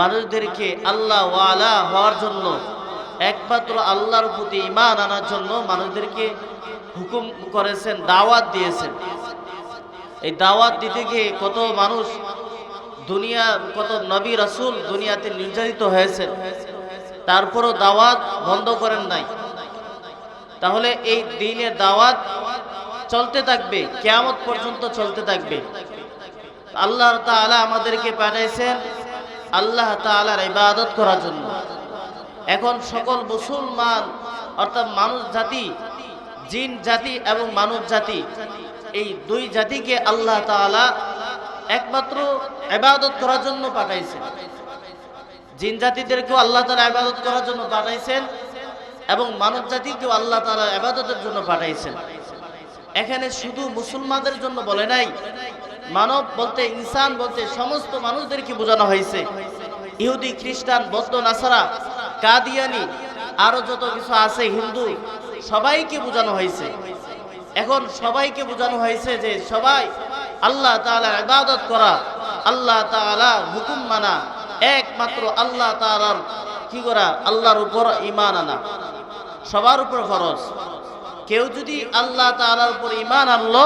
মানুষদেরকে আল্লাহ ওয়ালা হওয়ার জন্য, একমাত্র আল্লাহর প্রতি ইমান আনার জন্য মানুষদেরকে হুকুম করেছেন, দাওয়াত দিয়েছেন। এই দাওয়াত দিতে গিয়ে কত মানুষ দুনিয়া, কত নবী রাসূল দুনিয়াতে নির্যাতিত হয়েছেন। তারপরও দাওয়াত বন্ধ করেন নাই। তাহলে এই দিনের দাওয়াত চলতে থাকবে, কেয়ামত পর্যন্ত চলতে থাকবে। আল্লাহ তাআলা আমাদেরকে পাঠাইছেন আল্লাহ তাআলার ইবাদত করার জন্য। এখন সকল মুসলমান, অর্থাৎ মানুষ জাতি, জিন জাতি এবং মানব জাতি, এই দুই জাতিকে আল্লাহ তাআলা একমাত্র ইবাদত করার জন্য পাঠাইছেন। জিন জাতিদেরকেও আল্লাহ তাআলা ইবাদত করার জন্য পাঠাইছেন এবং মানব জাতিকেও আল্লাহ তাআলা ইবাদতের জন্য পাঠাইছেন। এখানে শুধু মুসলমানদের জন্য বলে নাই মানব বলতে, ইনসান বলতে, সমস্ত মানুষদেরকে বোঝানো হয়েছে। ইহুদি, খ্রিস্টান, বৌদ্ধ, নাসারা, কাদিয়ানি, আরও যত কিছু আছে, হিন্দু, সবাইকে বোঝানো হয়েছে। এখন সবাইকে বোঝানো হয়েছে যে সবাই আল্লাহ তাআলার ইবাদত করা, আল্লাহ তাআলার হুকুম মানা, একমাত্র আল্লাহ তাআলার কি করা, আল্লাহর উপর ঈমান আনা। সবার উপর ফরজ। কেউ যদি আল্লাহ তাআলার উপর ইমান আনলো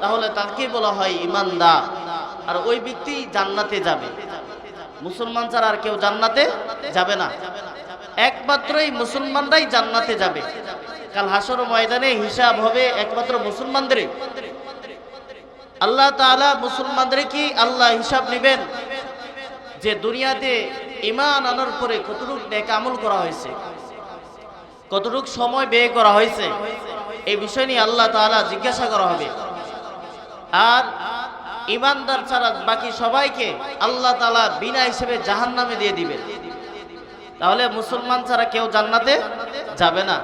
তাহলে তাকে বলা হয় ঈমানদার আর ওই ব্যক্তি জান্নাতে যাবে। মুসলমান ছাড়া আর কেউ জান্নাতে যাবে না। একমাত্রই মুসলমানরাই জান্নাতে যাবে। কাল হাসর ময়দানে হিসাব হবে একমাত্র মুসলমানদেরই। আল্লাহ তাআলা মুসলমানদের কি আল্লাহ হিসাব নেবেন? যে দুনিয়াতে ইমান আনার পরে কতটুক নেক আমল করা হয়েছে, কতটুক সময় ব্যয় করা হয়েছে, এই বিষয় নিয়ে আল্লাহ তাআলা জিজ্ঞাসা করা হবে। আর ইমানদার ছাড়া বাকি সবাইকে আল্লাহ তালা বিনা হিসেবে জাহান্নামে দিয়ে দিবেন। তাহলে মুসলমান ছাড়া কেউ জান্নাতে যাবে না।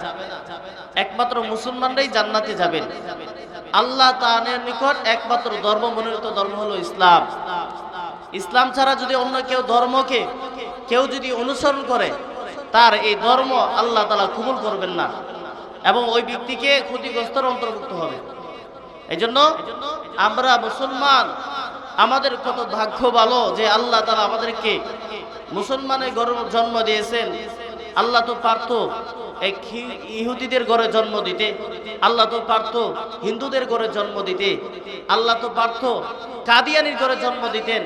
একমাত্র মুসলমানরাই জান্নাতে যাবেন। আল্লাহ তানের নিকট একমাত্র ধর্ম মনোনীত ধর্ম হলো ইসলাম। ইসলাম ছাড়া যদি অন্য কেউ ধর্মকে, কেউ যদি অনুসরণ করে, তার এই ধর্ম আল্লাহ তালা কবুল করবেন না। এবং ওই ব্যক্তিকে ক্ষতিগ্রস্তর অন্তর্ভুক্ত হবে। এই জন্য আমরা মুসলমান, আমাদের কত ভাগ্য ভালো যে আল্লাহ তালা আমাদেরকে মুসলমানের ঘরে জন্ম দিয়েছেন। আল্লাহ তো পারত এই ইহুদিদের ঘরে জন্ম দিতে, আল্লাহ তো পারত হিন্দুদের ঘরে জন্ম দিতে, আল্লাহ তো পারত কাদিয়ানির ঘরে জন্ম দিতেন।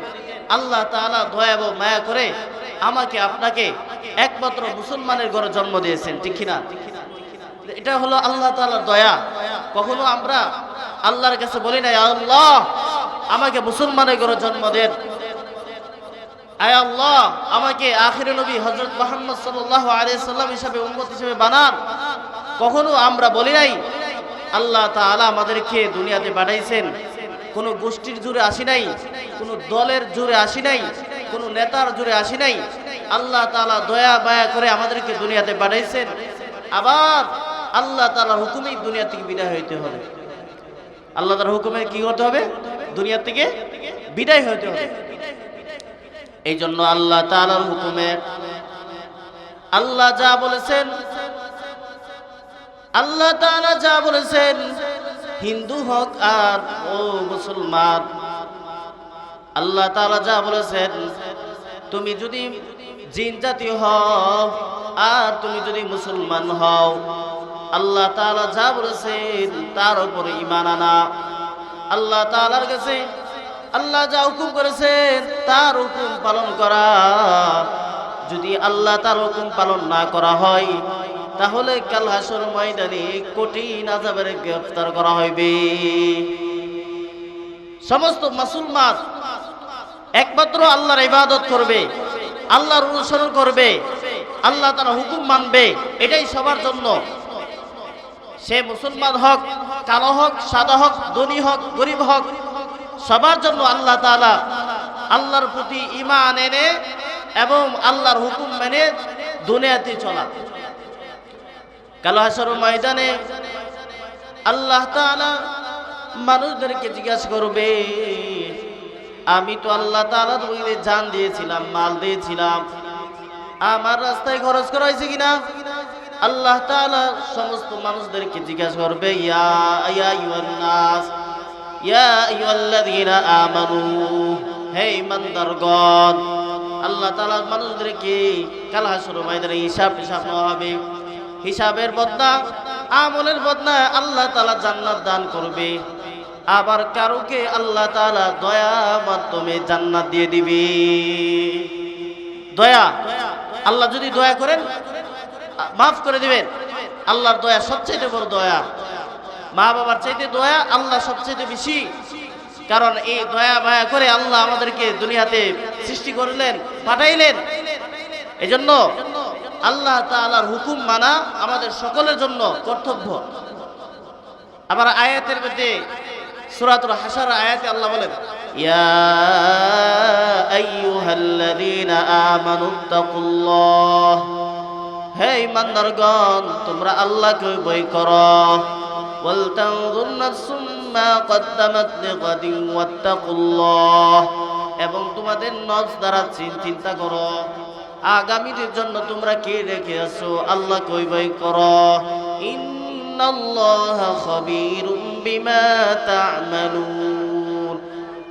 আল্লাহ তাআলা দয়া এবং মায়া করে আমাকে, আপনাকে একমাত্র মুসলমানের ঘরে জন্ম দিয়েছেন, ঠিক কিনা? এটা হলো আল্লাহ তাআলার দয়া। কখনো আমরা আল্লাহর কাছে বলি না "ইয়া আল্লাহ, আমাকে মুসলমানের ঘরে জন্ম দেন। আয় আল্লাহ, আমাকে আখিরে নবী হযরত মুহাম্মদ সাল্লাল্লাহু আলাইহি সাল্লাম হিসাবে, উম্মত হিসেবে বানান। কখনো আমরা বলি নাই, আল্লাহ তাআলা আমাদেরকে দুনিয়াতে পাঠাইছেন। কোনো গোষ্ঠীর জুড়ে আসি নাই, কোনো দলের জুড়ে আসি নাই, কোনো নেতার জুড়ে আসি নাই। আল্লাহ তাআলা দয়া বায়া করে আমাদেরকে দুনিয়াতে পাঠাইছেন। আবার আল্লাহ তালা হুকুমেই দুনিয়া থেকে বিদায় হইতে হবে। আল্লাহ তার হুকুমে কি করতে হবে? দুনিয়া থেকে বিদায় হইতে হবে। এই জন্য আল্লাহ তাআলার হুকুমে আল্লাহ যা বলেছেন, আল্লাহ তাআলা যা বলেছেন, হিন্দু হোক আর ও মুসলমান, আল্লাহ তাআলা যা বলেছেন, তুমি যদি জিন জাতি হও আর তুমি যদি মুসলমান হও, আল্লাহ তাআলা যা বলেছেন তার উপরে ঈমান আনা। আল্লাহ তাআলার কাছে আল্লাহ যা হুকুম করেছেন তার হুকুম পালন করা। যদি আল্লাহ তার হুকুম পালন না করা হয়, তাহলে কাল হাসর ময়দানে কঠিন আযাবের গ্রেফতার করা হইবে। সমস্ত মুসলমান একমাত্র আল্লাহর ইবাদত করবে, আল্লাহর অনুসরণ করবে। আল্লাহ তার হুকুম মানবে, এটাই সবার জন্য। সে মুসলমান হক, কালো হোক, সাদা হোক, ধনী হোক, গরিব হোক, সবার জন্য আল্লাহ তাআলা আল্লাহর প্রতি ইমান এনে এবং আল্লাহর হুকুম মেনে দুনিয়াতে চলা। কালো হাসর ময়দানে আল্লাহ তাআলা মানুষদেরকে জিজ্ঞাসা করবে, আমি তো আল্লাহ তাআলা তোমাকে জান দিয়েছিলাম, মাল দিয়েছিলাম আমার রাস্তায় খরচ করা হয়েছে কিনা? আল্লাহ তাআলা সমস্ত মানুষদেরকে জিজ্ঞাসা করবে, ইয়া আমানু, হে আল্লাহ হিসাব হিসাবের বদনা আমলের বদনা আল্লাহ তালা জান্নাত দান করবে। আবার কারোকে আল্লাহ তালা দয়া মাধ্যমে জান্নাত দিয়ে দিবে। দয়া আল্লাহ যদি দয়া করেন, মাফ করে দিবেন। আল্লাহর দয়া সবচেয়ে বড় দয়া। মা বাবার চাইতে দয়া আল্লাহ সবচেয়ে বেশি। কারণ এই দয়া মায়া করে আল্লাহ আমাদেরকে দুনিয়াতে সৃষ্টি করলেন, পাঠাইলেন। এই জন্য আল্লাহ তাআলার হুকুম মানা আমাদের সকলের জন্য কর্তব্য। আবার আয়াতের মধ্যে সূরাতুল হাসার আয়াতে আল্লাহ বলেন, ইয়া আইয়ুহাল্লাযীনা আমানুত্তাকুল্লাহ হে ইমানদারগণ তোমরা আল্লাহকে ভয় করো। ওয়ালতানজুর নাফসুম মা কদ্দামাত লিগাদিন ওয়াত্তাকুল্লাহ, এবং তোমাদের নফস দ্বারা চিন- চিন্তা করো। আগামীদের জন্য তোমরা কি রেখে আসো আল্লাহ কই ভয় করো। ইন্নাল্লাহা খাবীরুম বিমা তা'মালুন।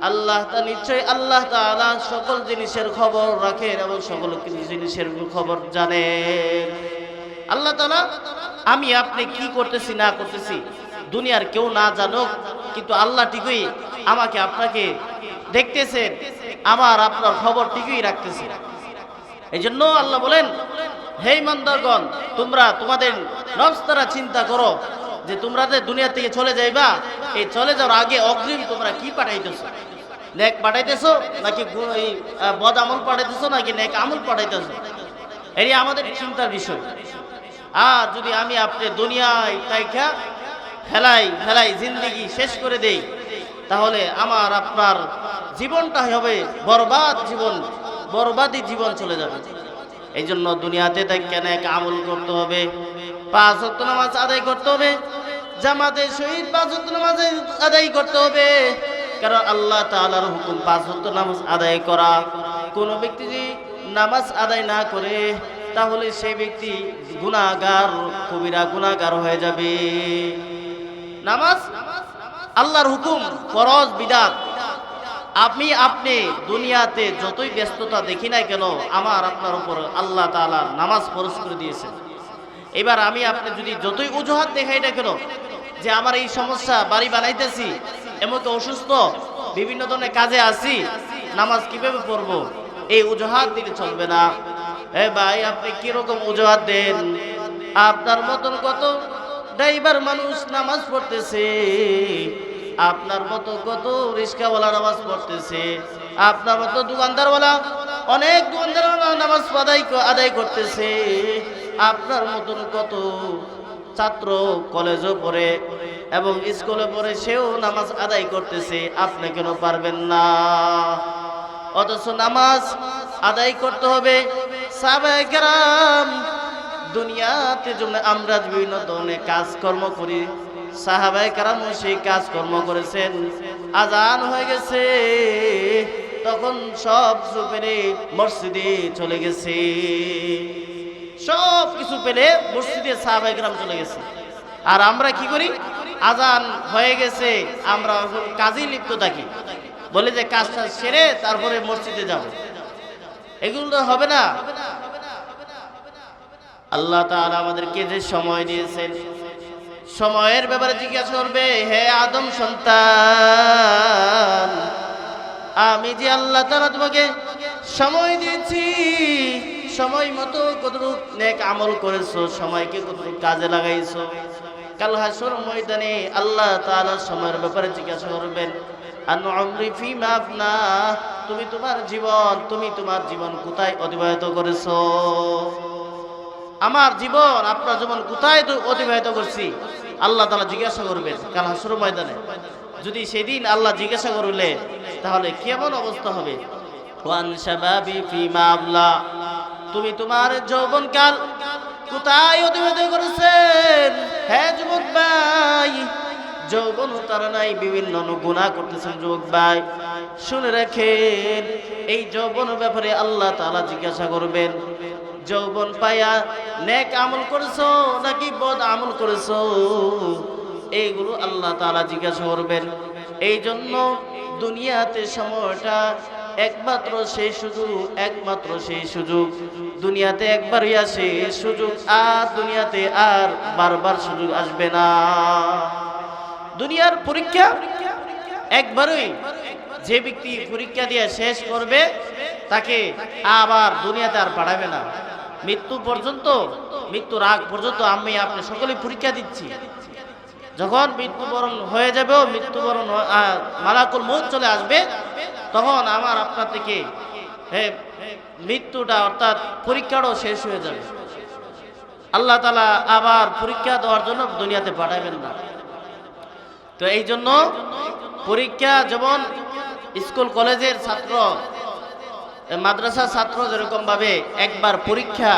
আল্লাহ তা নিশ্চয় আল্লাহ তাআলা সকল জিনিসের খবর রাখেন এবং সকল জিনিসের খবর জানেন। আল্লাহ তাআলা, আমি আপনি কি করতেছি, না করতেছি, দুনিয়ার কেউ না জানুক, কিন্তু আল্লাহ ঠিকই আমাকে আপনাকে দেখতেছেন, আমার আপনার খবর ঠিকই রাখতেছেন এই জন্য আল্লাহ বলেন হে ইমানদারগণ, তোমরা তোমাদের নফস দ্বারা চিন্তা করো যে তোমরা যে দুনিয়া থেকে চলে যাইবা, এই চলে যাওয়ার আগে অগ্রিম তোমরা কি পাঠাইতেছো? নেক পাঠাইতেছো নাকি বদ আমল পাঠাইতেছো নাকি নেক আমল পাঠাইতেছো? এটি আমাদের চিন্তার বিষয়। আর যদি আমি আপনি দুনিয়ায় তাইখা ফেলাই ফেলাই জিন্দগি শেষ করে দেই, তাহলে আমার, আপনার জীবনটা হবে বরবাদ জীবন, বরবাদি জীবন চলে যাবে। এই জন্য দুনিয়াতে তাই কেন এক আমল করতে হবে? পাঁচ নামাজ আদায় করতে হবে। জামাতে শহীদ পাঁচ নামাজ আদায় করতে হবে। কারণ আল্লাহ তাআলার হুকুম পাঁচ ওয়াক্ত নামাজ আদায় করা। কোনো ব্যক্তি যদি নামাজ আদায় না করে, তাহলে সেই ব্যক্তি গুনাহগার, কবিরা গুনাহগার হয়ে যাবে। নামাজ আল্লাহর হুকুম, ফরজ, বিধান। আমি আপনি দুনিয়াতে যতই ব্যস্ততা দেখি না কেন, আমার আপনার উপর আল্লাহ তাআলা নামাজ ফরজ করে দিয়েছেন। এবার আমি আপনি যদি যতই অজুহাত দেখাই না কেন, যে আমার এই সমস্যা, বাড়ি বানাইতেছি এমনকি অসুস্থ, বিভিন্ন ধরনের কাজে আছি, নামাজ কীভাবে পড়ব? এই অজুহাত দিলে চলবে না। এ ভাই, আপনি কীরকম অজুহাত দেন? আপনার মতন কত ড্রাইভার মানুষ নামাজ পড়তেছে। আপনার মতো কত রিক্সাওয়ালা নামাজ পড়তেছে? আপনার মতো দোকানদারওয়ালা অনেক দোকানদারওয়ালা নামাজ আদায় আদায় করতেছে। আপনার মতন কত ছাত্র কলেজও পড়ে এবং স্কুলে পড়ে সেও নামাজ আদায় করতেছে, আপনি কেন পারবেন না? অথচ নামাজ আদায় করতে হবে। দুনিয়াতে জন্য আমরা বিভিন্ন ধরনের কাজকর্ম করি। সাহাবায়ে কেরাম সেই কাজকর্ম করেছেন। আজান হয়ে গেছে। তখন সব কিছু মসজিদে চলে গেছে। সব কিছু পেলে মসজিদে সাহাবায়ে কেরাম চলে গেছে। আর আমরা কি করি? আজান হয়ে গেছে। আমরা কাজে লিপ্ত থাকি। বলে যে কাজটা সেরে তারপরে মসজিদে যাব। এগুলো হবে না। আল্লাহ তাআলা আমাদেরকে যে সময় দিয়েছেন সময়ের ব্যাপারে জিজ্ঞাসা করবে, হে আদম সন্তান, আমি যে আল্লাহ তাআলা তোমাকে সময় দিয়েছি, সময় মতো কতটুক নেক আমল করেছ, সময়কে কতটুক কাজে লাগাইছো? কাল হাসর ময়দানে আল্লাহ তাআলা সময়ের ব্যাপারে জিজ্ঞাসা করবেন তুমি তোমার জীবন, তুমি তোমার জীবন কোথায় অতিবাহিত করেছ? আমার জীবন, আপনার জীবন কোথায় অতিবাহিত করছি? আল্লাহ তালা জিজ্ঞাসা করবেন, কাল হাসর ময়দানে। যদি সেদিন আল্লাহ জিজ্ঞাসা করলে, তাহলে কেমন অবস্থা হবে? তুমি তোমার যৌবনকাল কোথায় অতিবাহিত করেছেন? হ্যাঁ যুবক ভাই, যৌবন তার নাই, বিভিন্ন গুণা করতেছেন যুবক ভাই। শুনে রাখেন, এই যৌবন ব্যাপারে আল্লাহ তাআলা জিজ্ঞাসা করবেন যৌবন পায়া নেক আমল করেছ নাকি বদ আমল করেছ? এইগুলো আল্লাহ তাআলা জিজ্ঞাসা করবেন। এই জন্য দুনিয়াতে সময়টা একমাত্র সেই সুযোগ, একমাত্র সেই সুযোগ। দুনিয়াতে একবারই আসে সুযোগ, আর দুনিয়াতে আর বারবার সুযোগ আসবে না। দুনিয়ার পরীক্ষা একবারই যে ব্যক্তি পরীক্ষা দিয়ে শেষ করবে, তাকে আবার দুনিয়াতে আর পাঠাবে না। মৃত্যু পর্যন্ত মৃত্যুর আগ পর্যন্ত আমি আপনি সকলে পরীক্ষা দিচ্ছি। যখন মৃত্যুবরণ হয়ে যাবে মৃত্যুবরণ মালাকুল মৌত চলে আসবে, তখন আমার আপনার থেকে মৃত্যুটা অর্থাৎ পরীক্ষাটাও শেষ হয়ে যাবে। আল্লাহ তালা আবার পরীক্ষা দেওয়ার জন্য দুনিয়াতে পাঠাবেন না। তো এই জন্য পরীক্ষা, যেমন স্কুল, কলেজের ছাত্র এ মাদ্রাসার ছাত্র যেরকম ভাবে একবার পরীক্ষা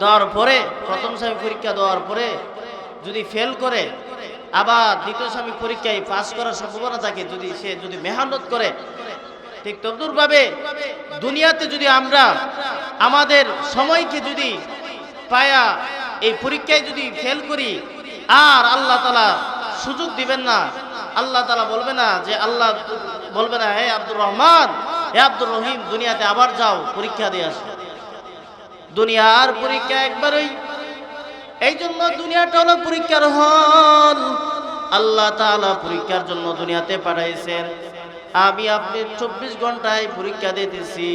দেওয়ার পরে, প্রথম শ্রেণি পরীক্ষা দেওয়ার পরে যদি ফেল করে, আবার দ্বিতীয় স্বামী পরীক্ষায় পাস করার সম্ভাবনা থাকে, যদি সে যদি মেহনত করে, ঠিক তদ্রুপভাবে দুনিয়াতে যদি আমরা আমাদের সময়কে যদি পায়া এই পরীক্ষায় যদি ফেল করি, আর আল্লাহ তালা সুযোগ দিবেন না, আল্লাহ তালা বলবে না যে, আল্লাহ বলবে না, হে আব্দুর রহমান হে আব্দুর রহিম, দুনিয়াতে আবার যাও, পরীক্ষা দিয়ে আসো। দুনিয়ার পরীক্ষা একবারই এই জন্য দুনিয়াটা হলো পরীক্ষার হল। আল্লাহ তাআলা পরীক্ষার জন্য দুনিয়াতে পাঠাইছেন। আমি আপনি চব্বিশ ঘন্টায় পরীক্ষা দিতেছি।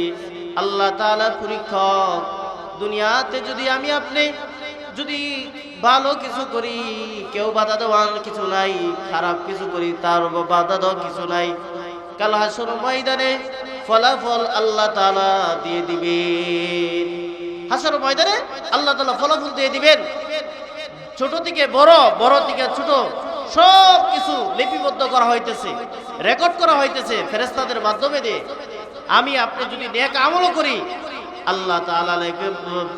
আল্লাহ তাআলা পরীক্ষক, দুনিয়াতে যদি আমি আপনি যদি ভালো কিছু করি, কেউ বাধা দেওয়ার কিছু নাই, খারাপ কিছু করি, তার বাধা দেওয়ার কিছু নাই। কাল হাসর ময়দানে ফলাফল আল্লাহ তাআলা দিয়ে দিবেন। হাসর ময়দানে আল্লাহ তাআলা ফলাফল দিয়ে দিবেন। ছোট থেকে বড় বড় থেকে ছোট সব কিছু লিপিবদ্ধ করা হইতেছে, রেকর্ড করা হইতেছে ফেরেস্তাদের মাধ্যমে দিয়ে। আমি আপনি যদি নেক আমলও করি, আল্লাহ লেখে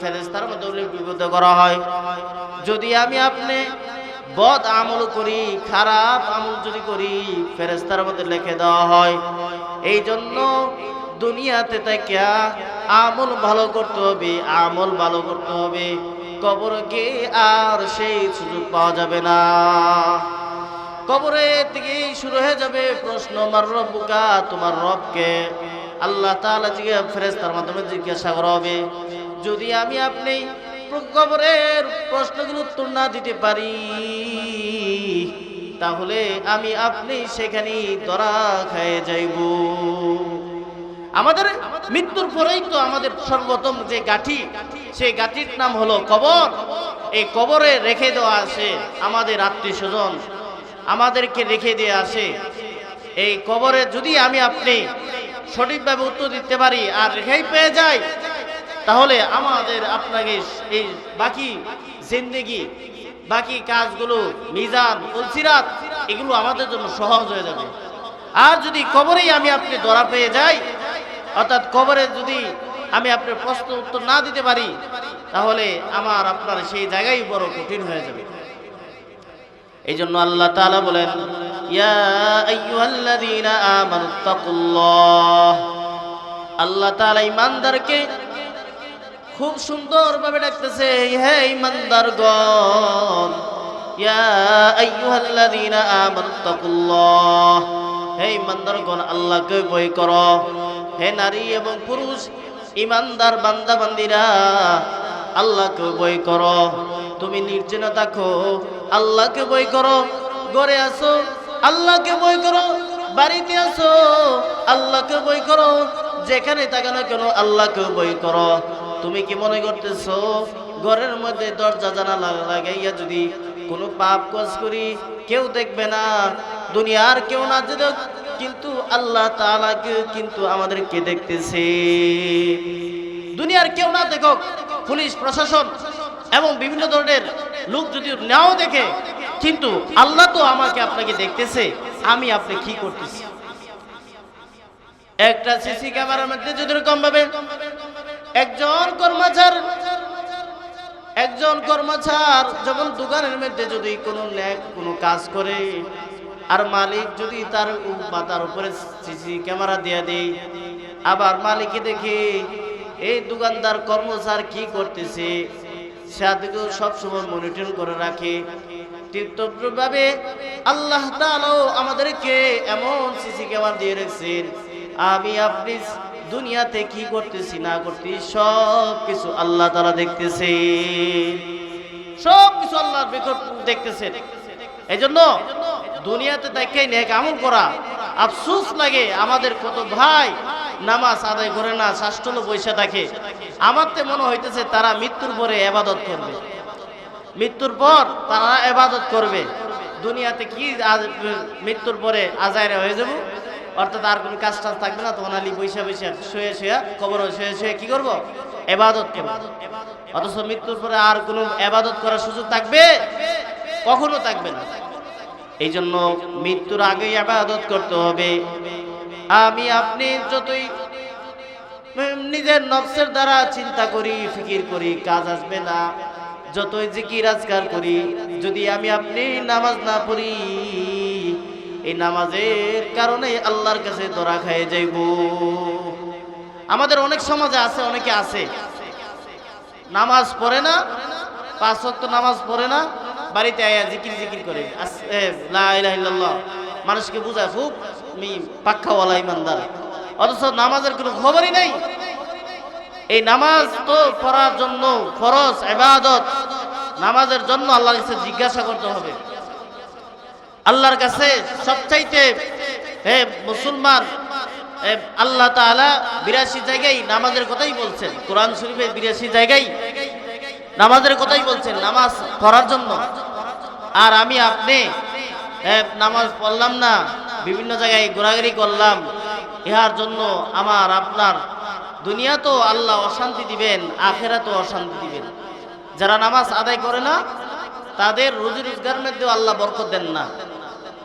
ফেরেস্তার মাধ্যমে লিপিবদ্ধ করা হয়। যদি আমি আপনি বদ আমল করি, খারাপ আমল যদি করি ফেরেস্তার মধ্যে লিখে দেওয়া হয়। এই জন্য দুনিয়াতে তাকিয়া আমল ভালো করতে হবে, আমল ভালো করতে হবে। কবর গিয়ে আর সেই সুযোগ পাওয়া যাবে না। কবরে থেকে শুরু হয়ে যাবে প্রশ্ন, মার রব্বুকা, তোমার রবকে? আল্লাহ তাআলা জিজ্ঞাসা ফেরেস্তার মাধ্যমে জিজ্ঞাসা করা হবে, যদি আমি আপনি কবরের প্রশ্নগুলো উত্তর না দিতে পারি। তাহলে আমি আপনি সেখানে ধরা খেয়ে যাইব। আমাদের মৃত্যুর পরেই তো আমাদের সর্বপ্রথম যে গাঠি, সেই গাঠির নাম হলো কবর। এই কবরে রেখে দেওয়া আছে আমাদের আত্মীয় স্বজন। আমাদেরকে রেখে দিয়ে আসে এই কবরে যদি আমি আপনি সঠিকভাবে উত্তর দিতে পারি আর রেখেই পেয়ে যাই তাহলে আমাদের আপনাকে এই বাকি জিন্দেগি, বাকি কাজগুলো, মিজান, উলসিরাত, এগুলো আমাদের জন্য সহজ হয়ে যাবে। আর যদি কবরেই আমি আপনি ধরা পেয়ে যাই, অর্থাৎ কবরে যদি আমি আপনার প্রশ্ন উত্তর না দিতে পারি, তাহলে আমার আপনার সেই জায়গায় বড় কঠিন হয়ে যাবে। এই জন্য আল্লাহ তাআলা বলেন, ইয়া আল্লাহ তাআলা ঈমানদারকে খুব সুন্দরভাবে ডাকতেছে, হে ঈমানদারগণ ইয়া আইয়ুহাল্লাযীনা আমানুত্তাকুল্লাহ হে ঈমানদারগণ আল্লাহকে ভয় করো, হে নারী এবং পুরুষ ঈমানদার বান্দা বান্দিরা আল্লাহকে ভয় করো, তুমি নির্জনে থাকো, আল্লাহকে ভয় করো, ঘরে আসো, আল্লাহকে ভয় করো, বাড়িতে আসো, আল্লাহকে ভয় করো, যেখানে থাকো না কেন আল্লাহকে ভয় করো তুমি কি মনে করতেছো? ঘরের মধ্যে দরজা জানালা লাগাইয়া যদি কোনো পাপ কাজ করি, কেউ দেখবে না। দুনিয়ার কেউ না যে কিন্তু আল্লাহ তাআলাকে কিন্তু আমাদেরকে দেখতেছে। দুনিয়ার কেউ না দেখো পুলিশ, প্রশাসন এবং বিভিন্ন ধরনের লোক যদি নাও দেখে, কিন্তু আল্লাহ তো আমাকে আপনাকে দেখতেছে, আমি আপনি কি করতেছি? একটা সিসি ক্যামেরার মধ্যে যদি এরকম ভাবে একজন কর্মচার একজন কর্মচার যখন দোকানের মধ্যে যদি কোনো ন্যাক কোনো কাজ করে, আর মালিক যদি তার মাথার উপরে সিসি ক্যামেরা দিয়ে দেয়, আবার মালিককে দেখে, এই দোকানদার কর্মচার কি করতেছে? সেদিকেও সবসময় মনিটর করে রাখে। ভাবে আল্লাহ তাআলাও আমাদেরকে এমন সিসি ক্যামেরা দিয়ে রেখেছেন, আমি আপনি দুনিয়াতে কি করতেছি, না করতেছি, সব কিছু আল্লাহ তারা দেখতেছে। সব কিছু আল্লাহ দেখতেছে। এই জন্য দুনিয়াতে দেখে নেক আমল করা? আফসুস লাগে, আমাদের কত ভাই নামাজ আদায় করে না শাস্ত্রল বৈশা থাকে। আমার তো মনে হইতেছে তারা মৃত্যুর পরে এবাদত করবে। মৃত্যুর পর তারা এবাদত করবে। দুনিয়াতে কি মৃত্যুর পরে আজাইরা হয়ে যাব? অর্থাৎ আর কোনো কাজ টাজ থাকবে না, তখন আলি বৈশা বৈশা শুয়ে শুয়ে কবর শুয়ে শুয়ে কি করব? এবাদত অথচ মৃত্যুর পরে আর কোনো এবাদত করার সুযোগ থাকবে? কখনো থাকবে না। এই জন্য মৃত্যুর আগেই আবাদত করতে হবে। আমি আপনি যতই নিজের নফসের দ্বারা চিন্তা করি, ফিকির করি, কাজ আসবে না। যতই জিকির আজকার করি, যদি আমি আপনি নামাজ না পড়ি এই নামাজের কারণে আল্লাহর কাছে ধরা খাই যাইব। আমাদের অনেক সমাজে আছে, অনেকে আছে। নামাজ পড়ে না, পাঁচ ওয়াক্ত নামাজ পড়ে না, বাড়িতে আয়া জিকির জিকির করে। মানুষকে বুঝায় খুব মি পাক্কাওয়ালা ইমানদার। অথচ নামাজের কোনো খবরই নাই। এই নামাজ তো পড়ার জন্য ফরজ এবাদত নামাজের জন্য আল্লাহর জিজ্ঞাসা করতে হবে। আল্লাহর কাছে সবচাইতে হে মুসলমান আল্লাহ তাআলা বিরাশি জায়গায় নামাজের কথাই বলছেন। কোরআন শরীফের বিরাশি জায়গায় নামাজের কথাই বলছেন, নামাজ পড়ার জন্য। আর আমি আপনি নামাজ পড়লাম না, বিভিন্ন জায়গায় ঘোরাঘুরি করলাম, ইহার জন্য আমার, আপনার দুনিয়া তো আল্লাহ অশান্তি দিবেন আখেরা তো অশান্তি দিবেন। যারা নামাজ আদায় করে না, তাদের রুজি রোজগারের মধ্যেও আল্লাহ বরকত দেন না।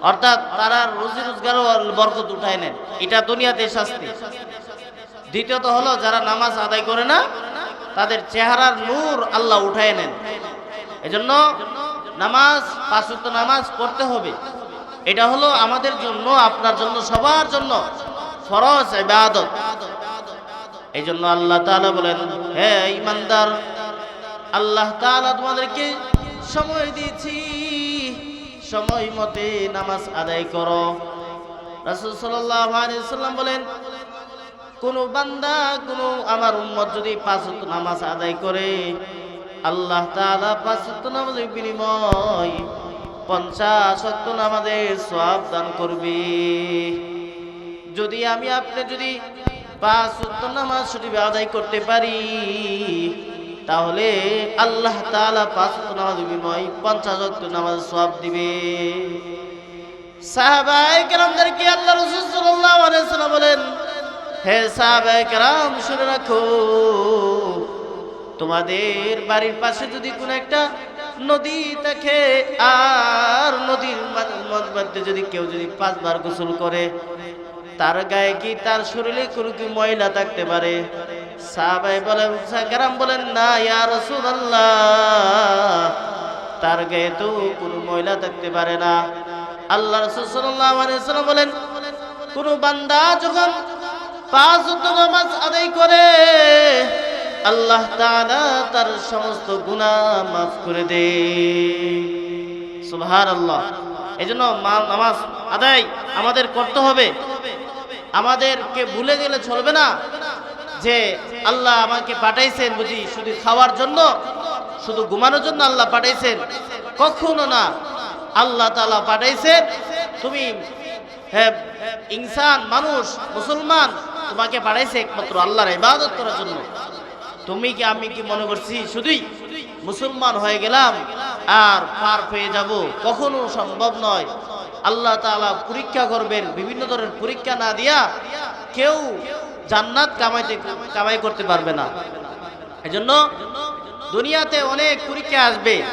অর্থাৎ তারা রুজি রোজগারও বরকত উঠায় নেন। এটা দুনিয়াতে শাস্তি। দ্বিতীয়ত হলো, যারা নামাজ আদায় করে না, তাদের চেহারার নূর আল্লাহ উঠায় নেন। এজন্য নামাজ পাঁচত্ব নামাজ পড়তে হবে। এটা হলো আমাদের জন্য, আপনার জন্য, সবার জন্য ফরজ ইবাদত। এই জন্য আল্লাহ তাআলা বলেন, হে ইমানদার আল্লাহ তাআলা তোমাদেরকে সময় দিয়েছি। সময় মতে নামাজ আদায় করো। রাসূল সাল্লাম বলেন, কোন বান্দা, কোন আমার উম্মত যদি পাঁচ নামাজ আদায় করে, আল্লাহ পাঁচ নামাজের বিনিময় পঞ্চাশ নামাজের সওয়াব দান করবে। যদি আমি আপনি যদি পাঁচ নামাজ শরীফ আদায় করতে পারি তাহলে আল্লাহ তাআলা পাঁচ নামাজের বিনিময় পঞ্চাশ নামাজ সওয়াব দিবে। ওয়াসাল্লাম বলেন তোমাদের বাড়ির পাশে যদি কোনো একটা নদী থাকে, আর নদীর মধ্যে যদি কেউ যদি পাঁচবার গোসল করে, তার গায়ে কি তার শরীরে কোনো কি ময়লা থাকতে পারে? সাহাবাই বলেন গ্রাম বলেন, না, ইয়া রাসূলুল্লাহ। তার গায়ে তো কোনো ময়লা থাকতে পারে না। আল্লাহ রাসূল সাল্লাল্লাহু আলাইহি ওয়াসাল্লাম বলেন, কোন বান্দা যখন পাঁচ নামাজ আদায় করে, আল্লাহ তাআলা তার সমস্ত গুনাহ মাফ করে দে। সুবহানাল্লাহ। এজন্য নামাজ আদায় আমাদের করতে হবে। আমাদেরকে ভুলে গেলে চলবে না। যে আল্লাহ আমাকে পাঠাইছেন বুঝি শুধু খাওয়ার জন্য? শুধু ঘুমানোর জন্য আল্লাহ পাঠাইছেন? কখনো না। আল্লাহ তাআলা পাঠাইছেন, তুমি হ্যাঁ ইনসান, মানুষ, মুসলমান, তোমাকে পাঠাইছে একমাত্র আল্লাহর ইবাদত করার জন্য। তুমি কি, আমি কি মনে করছি শুধুই মুসলমান হয়ে গেলাম আর পার পেয়ে যাব? কখনো সম্ভব নয়। আল্লাহ তাআলা পরীক্ষা করবেন, বিভিন্ন ধরনের পরীক্ষা না দিয়া কেউ জান্নাত কামাইতে কামাই করতে পারবে না। এজন্য দুনিয়াতে অনেক পরীক্ষা আসবে।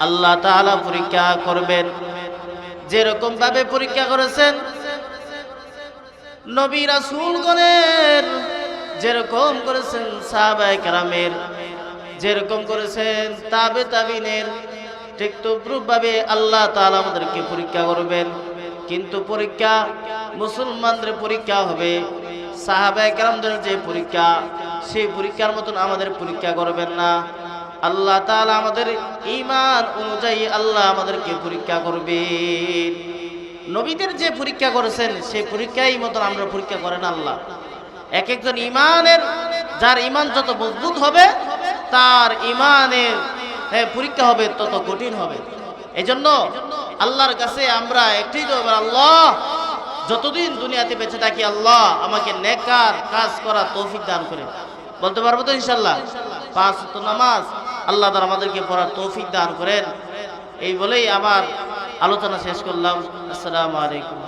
আল্লাহ তাআলা পরীক্ষা করবেন। যেরকম ভাবে পরীক্ষা করেছেন, নবী রাসূলগণের যেরকম করেছেন সাহাবায়ে কেরামের, যেরকম করেছেন তাবে তাবিনের, ঠিক তো ভাবে আল্লাহ তাআলা আমাদেরকে পরীক্ষা করবেন। কিন্তু পরীক্ষা মুসলমানদের পরীক্ষা হবে সাহাবায়ে যে পরীক্ষা সেই পরীক্ষার মতন আমাদের পরীক্ষা করবেন না। আল্লাহ তাআলা আমাদের ইমান অনুযায়ী আল্লাহ আমাদেরকে পরীক্ষা করবেন। নবীদের যে পরীক্ষা করেছেন সেই পরীক্ষাই মতন আমরা পরীক্ষা করেন আল্লাহ। এক একজন ইমানের যার ইমান যত মজবুত হবে তার ইমানের হ্যাঁ, পরীক্ষা হবে তত কঠিন হবে। এই জন্য আল্লাহর কাছে আমরা একটি আল্লাহ যতদিন দুনিয়াতে বেঁচে থাকি, আল্লাহ আমাকে নেকার কাজ করা তৌফিক দান করে বলতে পারব তো ইনশাল্লাহ পাঁচ তো নামাজ, আল্লাহ তারা আমাদেরকে পড়ার তৌফিক দান করেন। এই বলেই আমার আলোচনা শেষ করলাম। আসসালামু আলাইকুম।